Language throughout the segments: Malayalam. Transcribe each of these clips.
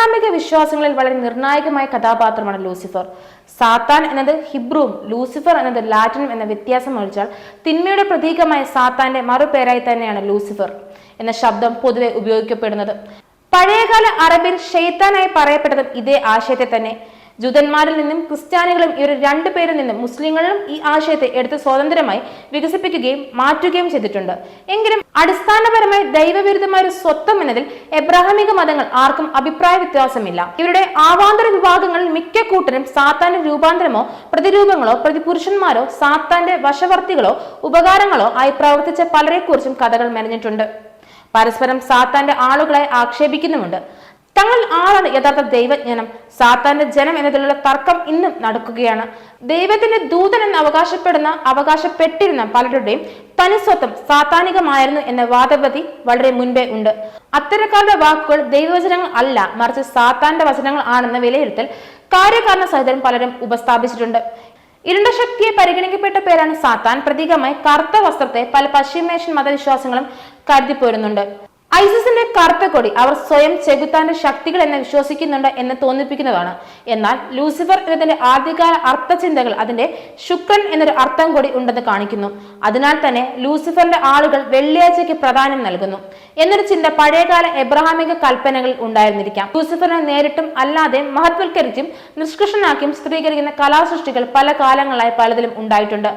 എബ്രഹാമിക വിശ്വാസങ്ങളിൽ വളരെ നിർണായകമായ കഥാപാത്രമാണ് ലൂസിഫർ. സാത്താൻ എന്നത് ഹിബ്രുവും ലൂസിഫർ എന്നത് ലാറ്റിനും എന്ന വ്യത്യാസം ഒഴിച്ചാൽ തിന്മയുടെ പ്രതീകമായ സാത്താന്റെ മറുപേരായി തന്നെയാണ് ലൂസിഫർ എന്ന ശബ്ദം പൊതുവെ ഉപയോഗിക്കപ്പെടുന്നത്. പഴയകാല അറബിൽ ഷെയ്ത്താനായി പറയപ്പെട്ടതും ഇതേ ആശയത്തെ തന്നെ. ജൂതന്മാരിൽ നിന്നും ക്രിസ്ത്യാനികളും ഇവർ രണ്ടുപേരിൽ നിന്നും മുസ്ലിങ്ങളും ഈ ആശയത്തെ എടുത്ത് സ്വതന്ത്രമായി വികസിപ്പിക്കുകയും മാറ്റുകയും ചെയ്തിട്ടുണ്ട്. എങ്കിലും അടിസ്ഥാനപരമായി ദൈവവിരുദ്ധമായ ഒരു സ്വത്വം എന്നതിൽ എബ്രാഹമിക മതങ്ങൾ ആർക്കും അഭിപ്രായ വ്യത്യാസമില്ല. ഇവരുടെ ആവാന്തര വിഭാഗങ്ങളിൽ മിക്ക കൂട്ടരും സാത്താന്റെ രൂപാന്തരമോ പ്രതിരൂപങ്ങളോ പ്രതിപുരുഷന്മാരോ സാത്താന്റെ വശവർത്തികളോ ഉപകാരങ്ങളോ ആയി പ്രവർത്തിച്ച പലരെക്കുറിച്ചും കഥകൾ മെനഞ്ഞിട്ടുണ്ട്. പരസ്പരം സാത്താന്റെ ആളുകളെ ആക്ഷേപിക്കുന്നുമുണ്ട്. തങ്ങൾ ആരാണ് യഥാർത്ഥ ദൈവജ്ഞാനം. സാത്താന്റെ ജനം എന്നതിലുള്ള തർക്കം ഇന്നും നടക്കുകയാണ്. ദൈവത്തിന്റെ ദൂതൻ എന്ന് അവകാശപ്പെടുന്ന അവകാശപ്പെട്ടിരുന്ന പലരുടെയും തനിസ്വത്വം സാത്താനികമായിരുന്നു എന്ന വാദഗതി വളരെ മുൻപേ ഉണ്ട്. അത്തരക്കാരുടെ വാക്കുകൾ ദൈവവചനങ്ങൾ അല്ല മറിച്ച് സാത്താന്റെ വചനങ്ങൾ ആണെന്ന വിലയിരുത്തൽ കാര്യകാരണ സഹിതം പലരും ഉപസ്ഥാപിച്ചിട്ടുണ്ട്. ഇരുണ്ട ശക്തിയെ പരിഗണിക്കപ്പെട്ട പേരാണ് സാത്താൻ. പ്രതീകമായി കറുത്ത വസ്ത്രത്തെ പല പശ്ചിമേഷ്യൻ മതവിശ്വാസങ്ങളും കരുതിപ്പോരുന്നുണ്ട്. ഐസിസിന്റെ കറുത്ത കൊടി അവർ സ്വയം ചെകുത്താന്റെ ശക്തികൾ എന്ന് വിശ്വസിക്കുന്നുണ്ട് എന്ന് തോന്നിപ്പിക്കുന്നതാണ്. എന്നാൽ ലൂസിഫർ എന്നതിന്റെ ആദ്യകാല അർത്ഥചിന്തകൾ അതിന്റെ ശുക്രൻ എന്നൊരു അർത്ഥം കൂടി ഉണ്ടെന്ന് കാണിക്കുന്നു. അതിനാൽ തന്നെ ലൂസിഫറിന്റെ ആളുകൾ വെള്ളിയാഴ്ചയ്ക്ക് പ്രാധാന്യം നൽകുന്നു. എന്നൊരു ചിന്ത പഴയകാല എബ്രഹാമിക കൽപ്പനകളിൽ ഉണ്ടായിരുന്നിരിക്കാം. ലൂസിഫറിനെ നേരിട്ടും അല്ലാതെ മഹത്വൽക്കരിച്ചും നിഷ്കൃഷനാക്കിയും ചിത്രീകരിക്കുന്ന കലാസൃഷ്ടികൾ പല കാലങ്ങളായി പലതിലും ഉണ്ടായിട്ടുണ്ട്.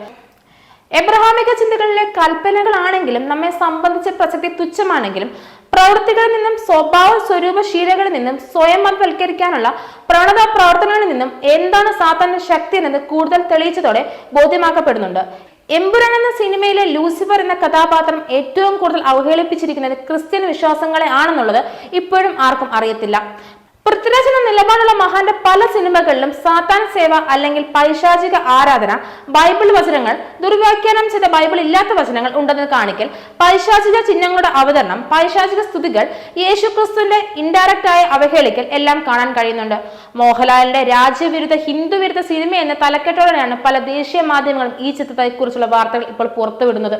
എബ്രഹാമിക ചിന്തകളിലെ കൽപ്പനകളാണെങ്കിലും നമ്മെ സംബന്ധിച്ച പ്രസക്തി തുച്ഛമാണെങ്കിലും പ്രവൃത്തികളിൽ നിന്നും സ്വഭാവ സ്വരൂപ ശീലകളിൽ നിന്നും സ്വയം സ്വയംവൽക്കരിക്കാനുള്ള പ്രവണത പ്രവർത്തനങ്ങളിൽ നിന്നും എന്താണ് സാത്താന്റെ ശക്തി എന്നത് കൂടുതൽ തെളിയിച്ചതോടെ ബോധ്യമാക്കപ്പെടുന്നുണ്ട്. എമ്പുരാൻ എന്ന സിനിമയിലെ ലൂസിഫർ എന്ന കഥാപാത്രം ഏറ്റവും കൂടുതൽ അവഹേളിപ്പിച്ചിരിക്കുന്നത് ക്രിസ്ത്യൻ വിശ്വാസങ്ങളെ ആണെന്നുള്ളത് ഇപ്പോഴും ആർക്കും അറിയത്തില്ല. പൃഥ്വിരാജ് എന്ന നിലപാടുള്ള മഹാന്റെ പല സിനിമകളിലും സാത്താൻ സേവ അല്ലെങ്കിൽ പൈശാചിക ആരാധന ബൈബിൾ വചനങ്ങൾ ദുർവ്യാഖ്യാനം ചെയ്ത ബൈബിൾ ഇല്ലാത്ത വചനങ്ങൾ ഉണ്ടെന്ന് കാണിക്കൽ പൈശാചിക ചിഹ്നങ്ങളുടെ അവതരണം പൈശാചിക സ്തുതികൾ യേശുക്രിസ്തുവിന്റെ ഇൻഡയറക്റ്റ് ആയ അവഹേളിക്കൽ എല്ലാം കാണാൻ കഴിയുന്നുണ്ട്. മോഹൻലാലിന്റെ രാജ്യവിരുദ്ധ ഹിന്ദുവിരുദ്ധ സിനിമ എന്ന തലക്കെട്ടോടെയാണ് പല ദേശീയ മാധ്യമങ്ങളും ഈ ചിത്രത്തെക്കുറിച്ചുള്ള വാർത്തകൾ ഇപ്പോൾ പുറത്തുവിടുന്നത്.